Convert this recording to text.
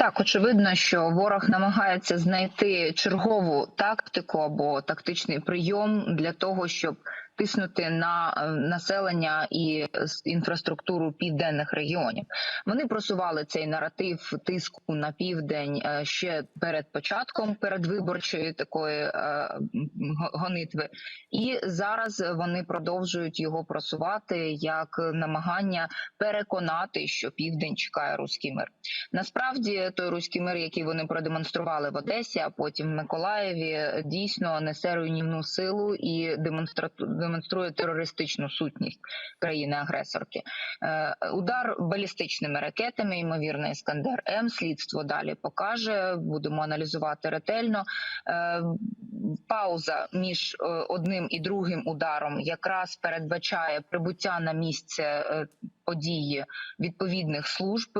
Так, очевидно, що ворог намагається знайти чергову тактику або тактичний прийом для того, щоб тиснути на е, населення і с- інфраструктуру південних регіонів. Вони просували цей наратив тиску на південь е, ще перед початком передвиборчої такої е, гонитви, і зараз вони продовжують його просувати як намагання переконати, що південь чекає руський мир. Насправді той руський мир, який вони продемонстрували в Одесі, а потім в Миколаєві, дійсно несе руйнівну силу і демонстра- демонструє терористичну сутність країни-агресорки. Е, Удар балістичними ракетами, ймовірно, Іскандер М. Слідство далі покаже. Будемо аналізувати ретельно. Е, Пауза між е, одним і другим ударом якраз передбачає прибуття на місце події відповідних служб